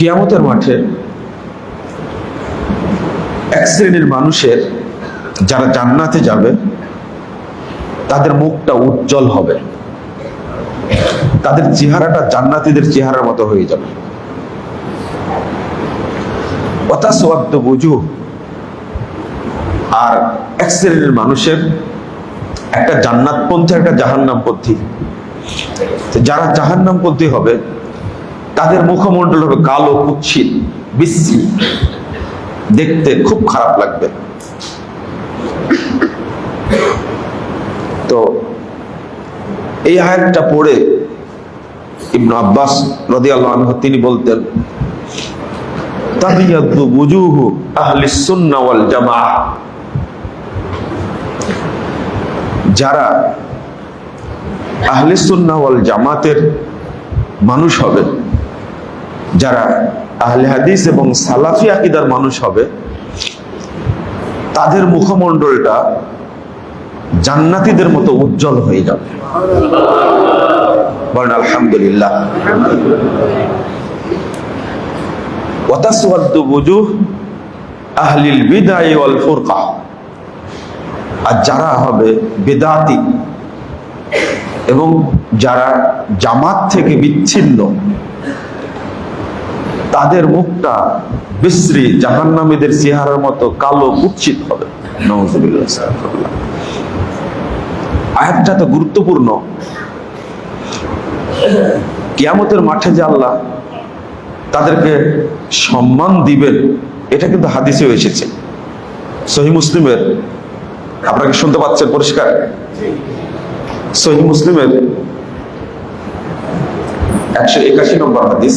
কিয়ামতের মাঠে এক শ্রেণির মানুষের যারা জান্নাতে যাবে, তাদের মুখটা উজ্জ্বল হবে। তাদের চেহারাটা জান্নাতিদের চেহারার মতো হয়ে যাবে। অতাসওয়াদ্দ বুঝু আর এক শ্রেণির মানুষের একটা জান্নাতপন্থী, একটা জাহান্নামপন্থী। যারা জাহান্নামপন্থী হবে তাদের মুখমণ্ডল হবে কালো কুচ্ছিত বিশ্রী। দেখতে খুব খারাপ লাগবে। তো এই আয়াতটা পড়ে ইবনু আব্বাস রাদিয়াল্লাহু আনহু তিনি বলতেন, তাবিয়াদু বুজুহু আহলিস সুন্নাহ ওয়াল যারা আহলে সুন্নাহ ওয়াল জামাতের মানুষ হবে যারা আহলে হাদিস এবং সালাফি আকিদার মানুষ হবে, তাদের মুখমণ্ডলটা জান্নাতীদের মতো উজ্জ্বল হয়ে যাবে। বলেন, আলহামদুলিল্লাহ। আহলিল বিদায় ওয়াল ফুরকা। আর যারা হবে বেদাতি এবং যারা জামাত থেকে বিচ্ছিন্ন তাদের মুখটা বিশ্রী জাহান্নামীদের চেহারার মতো কালো কুৎসিত হবে। আয়াতটা তো গুরুত্বপূর্ণ। কিয়ামতের মাঠে যে আল্লাহ তাদেরকে সম্মান দিবেন, এটা কিন্তু হাদিসে এসেছে। সহি মুসলিমের, আপনারা কি শুনতে পাচ্ছেন পরিষ্কার? সহি মুসলিমের একশো একাশি নম্বর হাদিস।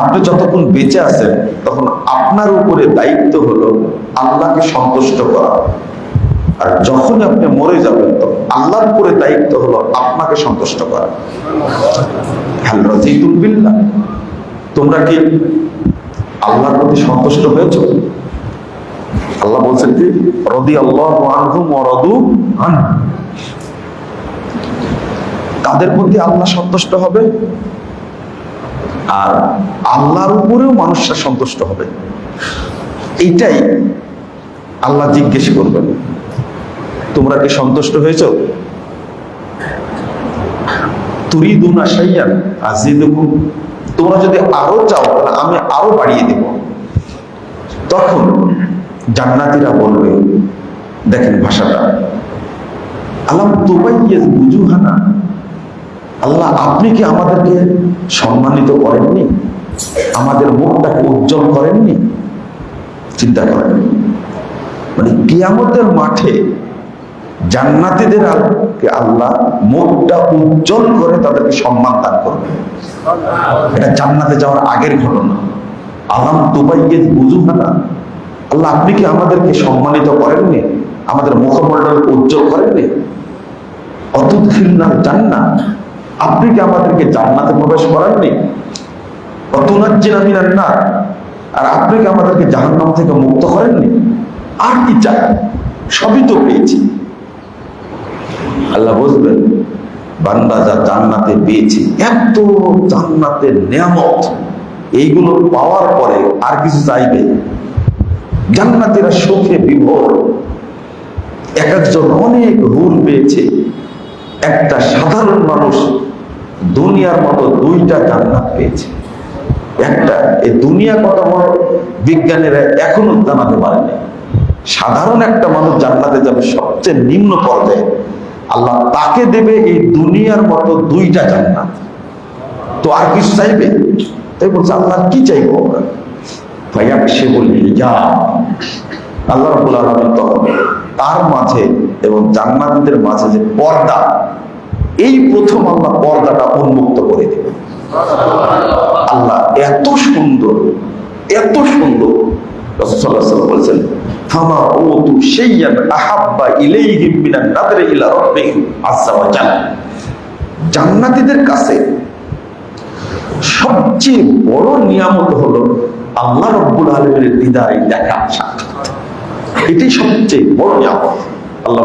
আপনি যতক্ষণ বেঁচে আছেন, তখন আপনার উপরে দায়িত্ব হলো আল্লাহকে সন্তুষ্ট করা। আর যখন আপনি মরে যাবেন, তখন আল্লাহর উপরে দায়িত্ব হলো আপনাকে সন্তুষ্ট করা। রাজিতুম বিল্লাহ। তোমরা কি আল্লাহর প্রতি সন্তুষ্ট হয়েছ? আল্লাহ বলছেন কি রদি আল্লাহ তাদের প্রতি আল্লাহ সন্তুষ্ট হবে? আর আল্লাহর উপরেও মানুষরা সন্তুষ্ট হবে। এইটাই আল্লাহ জিজ্ঞেস করবেন, তোমরা কি সন্তুষ্ট হয়েছ? তুরি দুনা সাইয়ান আজিদুকুম তোমরা যদি আরও চাও, তাহলে আমি আরও বাড়িয়ে দেব। তখন জান্নাতীরা বলবে, দেখেন ভাষাটা, আলাম তুবাইয়েজ বুজুহানা আল্লাহ, আপনি কি আমাদেরকে সম্মানিত করেননি? আমাদের মুখটাকে উজ্জ্বল করেননি? চিন্তা করেন। মানে কিয়ামতের মাঠে জান্নাতীদের আল্লাহ উজ্জ্বল করে তাদেরকে সম্মান দান করবে। এটা জান্নাতে যাওয়ার আগের ঘটনা। আলাম দুবাইকে না আল্লাহ, আপনি কি আমাদেরকে সম্মানিত করেননি? আমাদের মুখমণ্ডলকে উজ্জ্বল করেননি? খিলনার জান্নাত। আপনি কি আমাদেরকে জান্নাতে প্রবেশ করাননি? অতুনাজ্জিনা মিনান নার। আর আপনি কি আমাদেরকে জাহান্নাম থেকে মুক্ত করেননি? আর কি চাই? সবই তো পেয়েছি। আল্লাহ বুঝবেন বান্দা যা জান্নাতে পেয়েছে, এত জান্নাতের নিয়ামত, এইগুলো পাওয়ার পরে আর কিছু চাইবে? জান্নাতেরা সুখে বিভোর। এক একজন অনেক হুর পেয়েছে। একটা সাধারণ মানুষ দুনিয়ার মতো দুইটা জান্নাত পেয়েছে। একটা এই দুনিয়া কত বড়, বিজ্ঞানীরা এখনও জানাতে পারেনি। সাধারণ একটা মানুষ জান্নাতে যাবে, সবচেয়ে নিম্ন পর্যায়ে। আল্লাহ তাকে দেবে এই দুনিয়ার মতো দুইটা জান্নাত। তো আর কিছু চাইবে? তাই বলছে, আল্লাহ কি চাইব আমরা? ভাইয়াক সে বলি যা আল্লাহ রবুল তখন তার মাঝে এবং জান্নাতীদের মাঝে যে পর্দা এই প্রথম আল্লাহ পর্দাটা উন্মুক্ত করে দেবে আল্লাহ এত সুন্দর এত সুন্দর। বলছেন কাছে সবচেয়ে বড় নিয়ামত হলো আল্লাহ রব্বুল আলমের দিদারে দেখা সাক্ষাৎ। এটি সবচেয়ে বড় নিয়ামত। আল্লাহ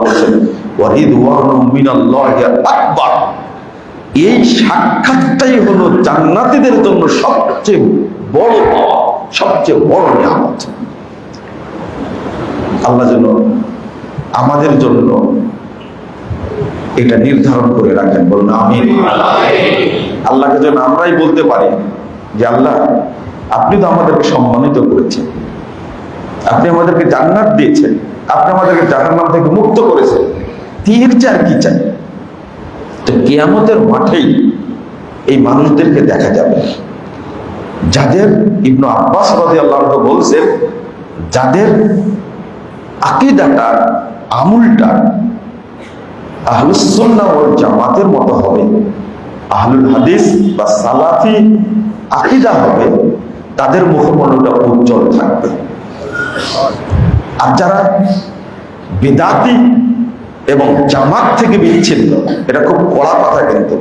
আকবার। এই সাক্ষাৎটাই হলো জান্নাতীদের জন্য সবচেয়ে বড় সবচেয়ে বড় নিয়ামত। আল্লাহ যেন আমাদের জন্য এটা নির্ধারণ করে রাখেন, বলুন আমি আল্লাহকে যেন আমরাই বলতে পারি যে আল্লাহ, আপনি তো আমাদেরকে সম্মানিত করেছেন। আপনি আমাদেরকে জান্নাত দিয়েছেন। আপনি আমাদেরকে জাহান্নাম থেকে তীর চার কি চাই? তো কেয়ামতের মাঠেই এই মানুষদেরকে দেখা যাবে। যাদের ইবনু আব্বাস রাদিয়াল্লাহু আনহু বলছেন, যাদের আকিদাটা, আমুলটা আহলুস সুন্নাহ ওয়াল জামাতের মতো হবে, আহলুল হাদিস বা সালাফি আকিদা হবে, তাদের মুখমণ্ডলটা উজ্জ্বল থাকবে। আর যারা বেদাতি এবং জামাত থেকে বিচ্ছিন্ন। এটা খুব কড়া কথা কিন্তু।